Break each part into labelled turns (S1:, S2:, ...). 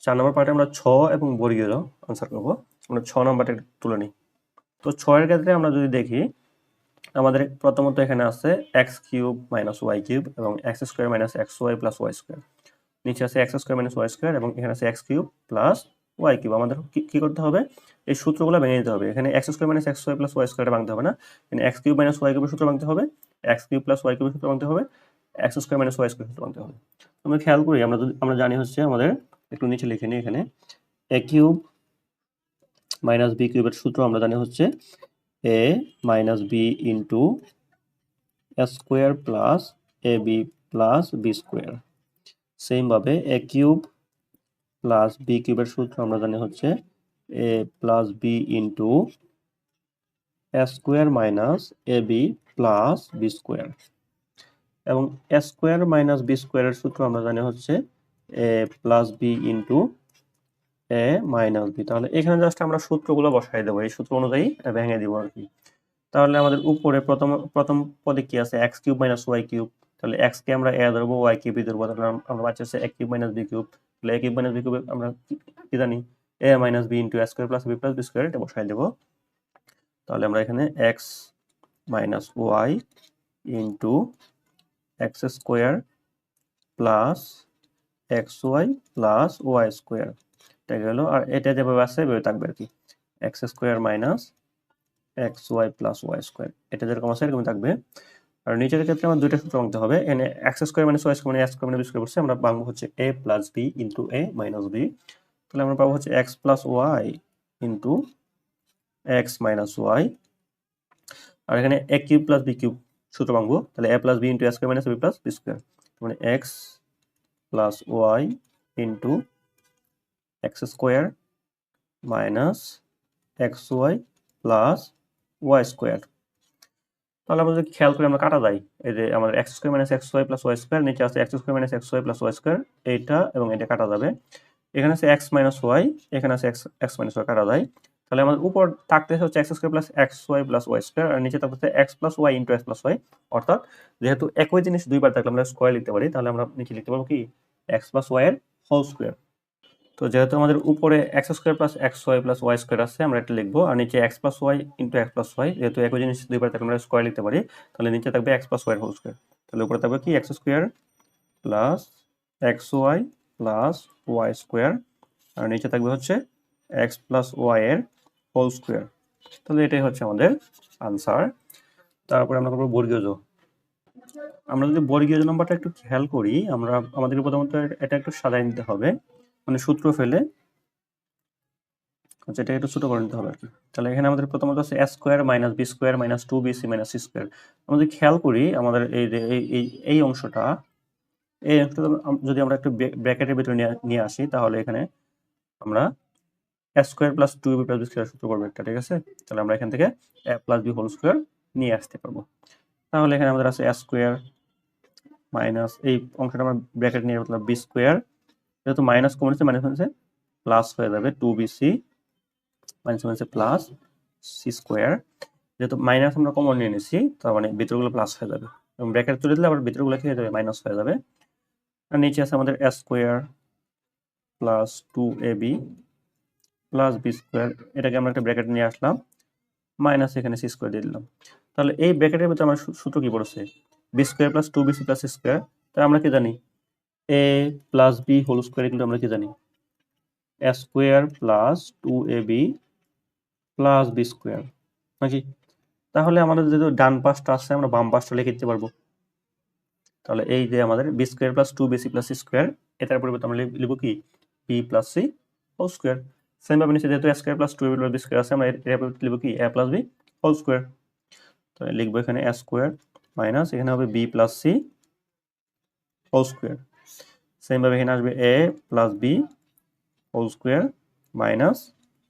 S1: চার নম্বর পার্টে আমরা ছ এবং বর্গীয় আনসার করব। আমরা ছ নম্বরটা তুলে নিই। তো ছয়ের ক্ষেত্রে আমরা যদি দেখি, আমাদের প্রথমত এখানে আছে X cube minus Y cube এবং X square minus X Y plus Y square নিচে আছে X square minus Y square এবং এখানে আছে X cube plus Y cube আমাদের কি- করতে হবে? এই সূত্রগুলো ভেঙে দিতে হবে। এখানে X square minus X Y plus Y স্কোয়ারটা ভাঙতে হবে না। এখানে এক্স কিউব মাইনাস ওয়াই কিউবের সূত্র ভাঙতে হবে এক্স কিউব প্লাস ওয়াই কিউবের সূত্র ভাঙতে হবে X square minus Y square সূত্র ভাঙতে হবে। আমরা খেয়াল করি, আমরা আমরা জানি হচ্ছে আমাদের একটু নিচে লিখে নিই এখানে। এ কিউব মাইনাস বি কিউবের সূত্র আমরা জানি হচ্ছে A minus B into square plus A B plus B square সেমভাবে এ কিউব প্লাস বি কিউবের সূত্র আমরা জানি হচ্ছে a plus b into square minus a b plus b square এবং স্কোয়ার মাইনাস বি স্কোয়ারের সূত্র আমরা জানি হচ্ছে a plus b into a minus b তাহলে এখানে জাস্ট আমরা সূত্রগুলো বসাই দেবো। এই সূত্র অনুযায়ী ভেঙে দিব আর কি। তাহলে আমাদের উপরে প্রথম প্রথম পদে কি আছে? X cube minus y cube তাহলে এক্স কে আমরা এ ধরবো ওয়াই কিউব বি ধরবো। তাহলে আম- আমরা পাচ্ছি a cube minus b cube তাহলে a cube minus b cube আমরা কি জানি? A minus b into square plus b plus b square এটা বসাই দেবো। তাহলে আমরা এখানে x minus y into x square plus x y plus y square. এটা গেল, আর এটা যেভাবে আছে, এভাবে থাকবে আর কি। X square minus x y plus y square. এটা যেরকম আছে এরকম থাকবে। আর নিচের ক্ষেত্রে আমার দুইটা সূত্র আনতে হবে। এখানে x square minus y square মানে এক্স স্কোয়ার বি স্কোয়ার করছে আমরা পাবো হচ্ছে a plus b into a minus b. তাহলে আমরা পাবো হচ্ছে x plus y into x minus y. আর এখানে a cube plus b cube সূত্র ভাঙবো তাহলে a plus b into a square minus b plus b square. মানে x plus y into x square minus x y plus y square তাহলে আমরা যদি খেয়াল করি, আমরা কাটা যাই এই যে আমাদের x square minus x y plus y square নিচে আছে x square minus x y plus y square এইটা এবং এটা কাটা যাবে। এখানে আছে এক্স মাইনাস ওয়াই এখানে আছে এক্স এক্স মাইনাস ওয়াই কাটা যায় তাহলে আমাদের উপর থাকতে হচ্ছে x square plus x y plus y square আর নিচে থাকতে x plus y into x plus y অর্থাৎ যেহেতু একই জিনিস দুইবার থাকলে আমরা স্কোয়ার লিখতে পারি, তাহলে আমরা নিচে লিখতে পারব কি? এক্স প্লাস ওয়াই এর হোল স্কোয়ার। তো যেহেতু আমাদের উপরে x square plus x y plus y square আছে, আমরা এটা লিখব। আর নিচে x plus y into x plus y, যেহেতু একই জিনিস দুইবার থাকলে আমরা স্কোয়ার লিখতে পারি, তাহলে নিচে থাকবে x plus y whole square. তাহলে উপরে থাকবে কি? X square plus x y plus y square, আর নিচে থাকবে হচ্ছে এক্স প্লাস ওয়াই এর হোল স্কোয়ার। তাহলে এটাই হচ্ছে আমাদের আনসার। তারপরে আমরা করব বর্গীয় যোগ আমরা যদি বর্গীয় নম্বরটা একটু খেয়াল করি, আমরা আমাদেরকে প্রথমত এটা একটু সাজাই নিতে হবে। মানে সূত্র ফেলে আচ্ছা এটা একটু ছোট করে নিতে হবে আর কি। তাহলে এখানে আমাদের প্রথমত আছে s square minus b square minus two b c minus c square আমরা যদি খেয়াল করি, আমাদের এই এই এই অংশটা এই অংশটা যদি আমরা একটু ব্র্যাকেটের ভিতরে নিয়ে নিয়ে আসি, তাহলে এখানে আমরা s square plus two b plus b square সূত্র করব একটা, ঠিক আছে? তাহলে আমরা এখান থেকে a plus b whole square নিয়ে আসতে পারব। তাহলে এখানে আমাদের আছে স্কোয়ার মাইনাস, এই অংশটা আমরা ব্র্যাকেট নিয়ে মতলব বি স্কোয়ার। যেহেতু মাইনাস কমন হচ্ছে, মাইনাস হচ্ছে, প্লাস হয়ে যাবে টু বি সি, মাইনাস হচ্ছে প্লাস সি স্কোয়ার। যেহেতু মাইনাস আমরা কমন নিয়ে নিচ্ছি তার মানে ভিতরগুলো প্লাস হয়ে যাবে। এবং ব্র্যাকেট তুলে দিলে আবার ভিতরগুলো কি হয়ে যাবে? মাইনাস হয়ে যাবে। আর নিচে আছে আমাদের s square plus two a b plus b square. এটাকে আমরা একটা ব্র্যাকেট নিয়ে আসলাম। মাইনাস এখানে সি স্কোয়ার দিয়ে দিলাম। তাহলে এই ব্র্যাকেটের ভিতরে আমার সূত্র কি পড়ছে? B square plus two b c plus square তাই আমরা কি জানি? A plus b whole square কিন্তু আমরা কি জানি? A square plus two a b plus b square নাকি? তাহলে আমাদের যেহেতু ডান পাশটা আছে, আমরা বাম পাশটা লিখে দিতে পারব। তাহলে এই যে আমাদের b square plus two b c plus square এটার পরিবর্তে আমরা লিখব কি? B plus c whole square same ভাবে নিচে যেহেতু square plus two b plus b square আছে, আমরা এর পরিবর্তে লিখব কি? A plus b whole square লিখব এখানে এ স্কোয়ার মাইনাস এখানে হবে b plus c whole square same ভাবে এখানে আসবে a plus b whole square minus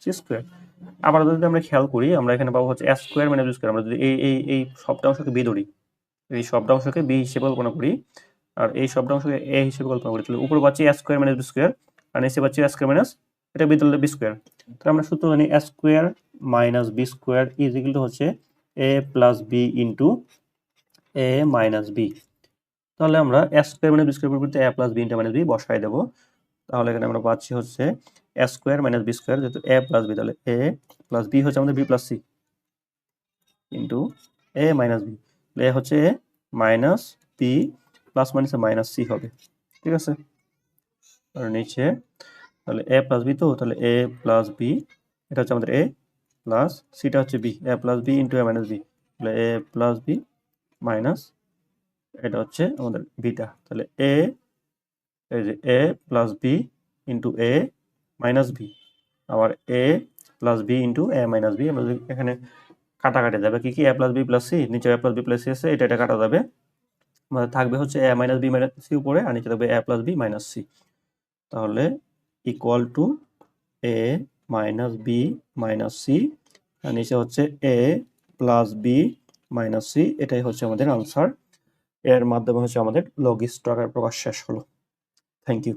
S1: c square আবার যদি আমরা খেয়াল করি, আমরা এখানে পাবো হচ্ছে এস স্কোয়ার মাইনাস স্কোয়ার আমরা যদি এই এই এই শব্দ অংশকে বি ধরি, এই শব্দ অংশকে বি হিসেবে কল্পনা করি, আর এই শব্দ অংশকে এ হিসেবে কল্পনা করি, তাহলে উপরে পাচ্ছি s square minus b square আর নিচে পাচ্ছি এস স্কোয়ার মাইনাস এটা বি ধরলে বি স্কোয়ার তাহলে আমরা সূত্র জানি s square minus b square is equal to হচ্ছে a plus b into a minus b তাহলে আমরা s square minus b square পরিবর্তে a plus b into minus b বসাই দেবো। তাহলে এখানে আমরা পাচ্ছি হচ্ছে a square minus b square যেহেতু এ প্লাস বি তাহলে এ প্লাস বি হচ্ছে আমাদের b plus c into a minus b a হচ্ছে এ মাইনাস বি প্লাস মাইনাসে মাইনাস সি হবে। ঠিক আছে? আর নিচে, তাহলে এ প্লাস বি তো, তাহলে এ প্লাস বি এটা হচ্ছে আমাদের এ প্লাস সিটা হচ্ছে b a plus b into a minus b তাহলে এ প্লাস বি মাইনাস এটা হচ্ছে আমাদের বিটা তাহলে এ এই যে a plus b into a minus b আবার a plus b into a minus b আমরা এখানে কাটা কাটে যাবে, কি কি? A plus b plus c নিচে a plus b plus c আছে, এটা এটা কাটা যাবে, আমাদের থাকবে হচ্ছে a minus b minus c উপরে, আর নিচে থাকবে a plus b minus c তাহলে equal to a minus b minus c নিচে হচ্ছে a plus b minus c এটাই হচ্ছে আমাদের আনসার এর মাধ্যমে হচ্ছে আমাদের লগ স্ট্রাকার প্রকাশ শেষ হলো। Thank you